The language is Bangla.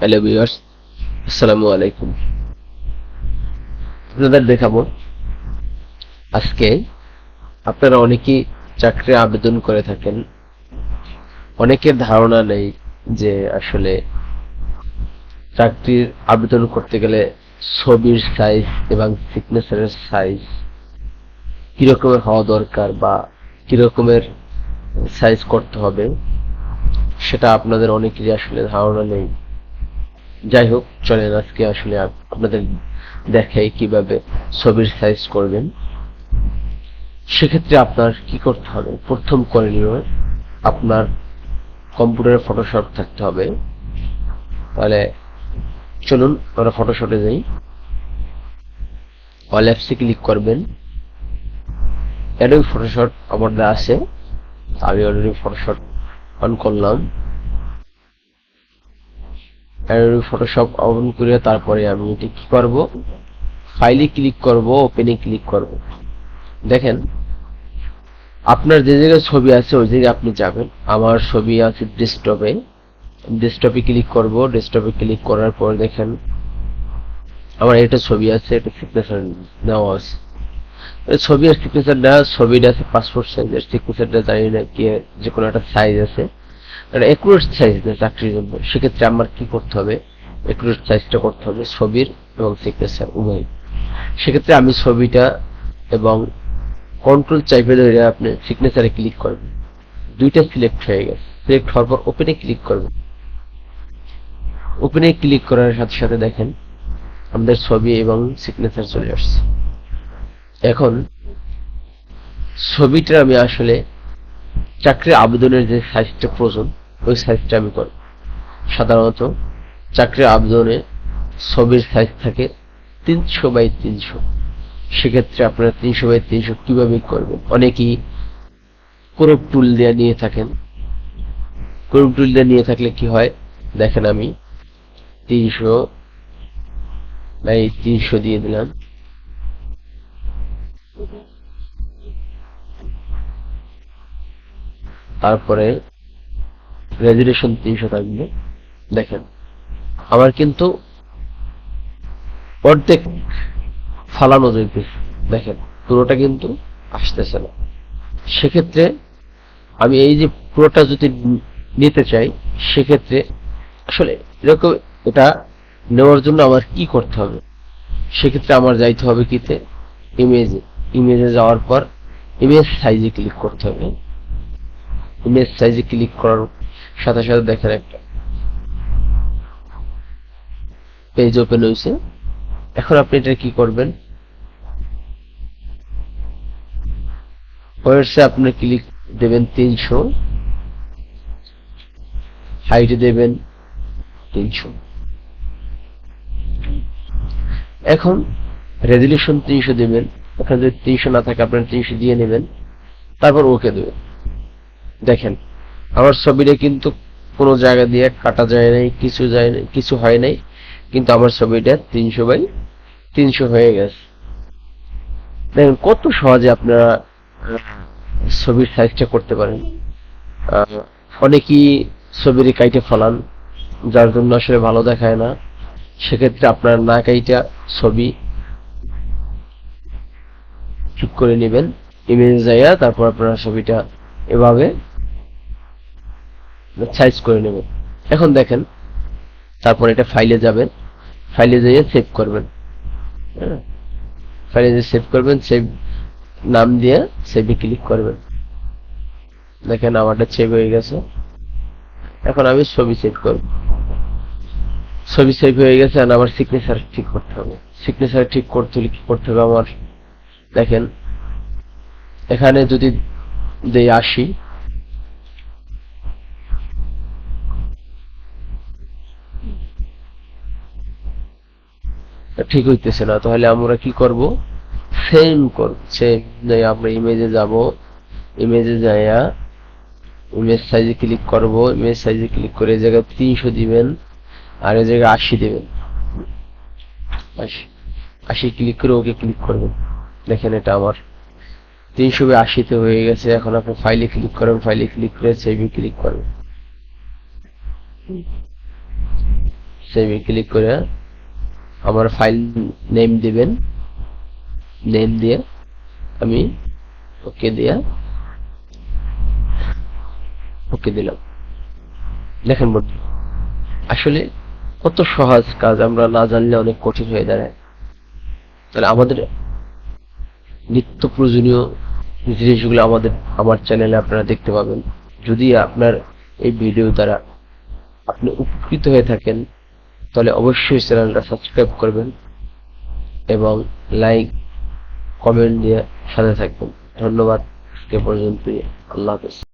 হ্যালো ভিউয়ার্স আসসালামু আলাইকুম আপনাদের দেখাবো। আজকে আপনারা অনেকেই চাকরি আবেদন করে থাকেন। অনেকের ধারণা নেই যে আসলে চাকরির আবেদন করতে গেলে ছবির সাইজ এবং সিগনেচারের সাইজ কিরকমের হওয়া দরকার বা কিরকমের সাইজ করতে হবে, সেটা আপনাদের অনেকেরই আসলে ধারণা নেই। যাই হোক চলেন আজকে আসলে আপনাদের দেখাই কীভাবে ছবির সাইজ করবেন। সেক্ষেত্রে আপনার কি করতে হবে? প্রথম করণীয় আপনার কম্পিউটারে ফটোশপ থাকতে হবে। তাহলে চলুন, আমরা ফটোশপে যাই। অল অ্যাপসে ক্লিক করবেন। অ্যাডোবি ফটোশপ আমার আছে। আমি অলরেডি ফটোশপ অন করলাম। ফটোশপ অন করে তারপরে আমি এটি কি করব? ফাইলে ক্লিক করব ওপেনে ক্লিক করব। দেখেন, আপনার যে জায়গায় ছবি আছে, ওই জায়গায় আপনি যাবেন। আমার ছবি আছে ডেস্কটপে ডেস্কটপে ক্লিক করব। ডেস্কটপে ক্লিক করার পর দেখেন, আমার এটা ছবি আছে, এটা সিগনেচার নেওয়া আছে। ছবি আর সিগনেচার নেওয়া, ছবিটা আছে পাসপোর্ট সাইজের সিগনেচারটা জানি না কি, যে কোনো একটা সাইজ আছে। এটা একুরেট সাইজ না চাকরির জন্য। সেক্ষেত্রে আমার কি করতে হবে? একুরেট সাইজটা করতে হবে ছবির এবং সিগনেচার উভয়। সেক্ষেত্রে আমি ছবিটা এবং কন্ট্রোল চাইপে ধরে আপনি সিগনেচারে ক্লিক করবেন। দুইটা সিলেক্ট হয়ে গেছে। সিলেক্ট হওয়ার পর ওপেনে ক্লিক করবেন। ওপেনে ক্লিক করার সাথে সাথে দেখেন, আমাদের ছবি এবং সিগনেচার চলে আসছে। এখন ছবিটা আমি আসলে চাকরির আবেদনের যে সাইজটা প্রয়োজন, ওই সাইজটা আমি করব সাধারণত চাকরির আবেদনে ছবির সাইজ থাকে তিনশো বাই তিনশো। সেক্ষেত্রে আপনারা তিনশো বাই তিনশো কীভাবে করবেন? অনেকেই ক্রপ টুল দিয়ে নিয়ে থাকেন। ক্রপ টুল দিয়ে নিয়ে থাকলে কি হয়? দেখেন আমি তিনশো বাই তিনশো দিয়ে দিলাম। তারপরে রেজুলেশন তিনশো থাকবে। দেখেন আমার কিন্তু অর্ধেক ফালানো যাইতেছে দেখেন, পুরোটা কিন্তু আসতেছে না। সেক্ষেত্রে আমি এই যে পুরোটা যদি নিতে চাই, সেক্ষেত্রে আসলে এরকম এটা নেওয়ার জন্য আমার কি করতে হবে? সেক্ষেত্রে আমার যাইতে হবে কিতে? ইমেজে ইমেজে যাওয়ার পর ইমেজ সাইজে ক্লিক করতে হবে। ইমেজ সাইজে ক্লিক করার সাথে সাথে দেখেন একটা পেজ ওপেন হয়েছে। এখন আপনি এটা কি করবেন? ওয়ার্ডসে আপনি ক্লিক দেবেন তিনশো। হাইটে দেবেন তিনশো। এখন রেজুলেশন তিনশো দেবেন। ওখানে যদি তিনশো না থাকে, আপনার তিনশো দিয়ে নেবেন। তারপর ওকে দেবেন। দেখেন, আমার ছবিটা কিন্তু কোনো জায়গা দিয়ে কাটা যায় নাই, কিছু যায় নাই, কিছু হয় নাই, কিন্তু আমার ছবিটা তিনশো বাই তিনশো হয়ে গেছে। দেখেন, কত সহজে আপনারা ছবির সাইজটা করতে পারেন। অনেকেই ছবির কাইটে ফলান, যার জন্য আসলে ভালো দেখায় না। সেক্ষেত্রে আপনার না কাইটা ছবি ঠিক করে নেবেন ইমেজ যাইয়া তারপর আপনারা ছবিটা এভাবে সাইজ করে নেবেন। এখন দেখেন, তারপর এটা ফাইলে যাবেন। ফাইলে যেয়ে সেভ করবেন। হ্যাঁ? ফাইলে যে সেভ করবেন সেভ নাম দিয়ে সেভে ক্লিক করবেন। দেখেন আমারটা সেভ হয়ে গেছে। এখন আমি ছবি সেভ করব। ছবি সেভ হয়ে গেছে আর আমার সিগনেচার ঠিক করতে হবে। সিগনেচার ঠিক করতে হলে কি করতে হবে আমার? দেখেন, এখানে যদি দেই আসি। ঠিক হইতেছে না, তাহলে আমরা কি করব? সেম সেম আমরা ইমেজে যাব। ইমেজে যাইয়া ইমেজ সাইজে ক্লিক করব। ইমেজ সাইজে ক্লিক করে এই জায়গায় তিনশো দিবেন, আর এই জায়গায় আশি দিবেন। আশি আশি ক্লিক করে ওকে ক্লিক করবেন। দেখেন এটা আমার। তিনশো আশিতে হয়ে গেছে। এখন আপনি ফাইলে ক্লিক করেন ফাইলে ক্লিক করে সেভে ক্লিক করবেন সেভে ক্লিক করে আমার ফাইল নেম দিবেন। নেম দিয়ে আমি ওকে দিয়া ওকে দিলাম। দেখেন বন্ধু, আসলে কত সহজ কাজ আমরা না জানলে অনেক কঠিন হয়ে দাঁড়ায়। তাহলে আমাদের নিত্য প্রয়োজনীয় জিনিসগুলো আমাদের, আমার চ্যানেলে আপনারা দেখতে পাবেন। যদি আপনার এই ভিডিও দ্বারা আপনি উপকৃত হয়ে থাকেন, তাহলে অবশ্যই চ্যানেলটা সাবস্ক্রাইব করবেন এবং লাইক কমেন্ট দিয়ে সাথে থাকবেন। ধন্যবাদ আজকে পর্যন্তই। আল্লাহ হাফেজ।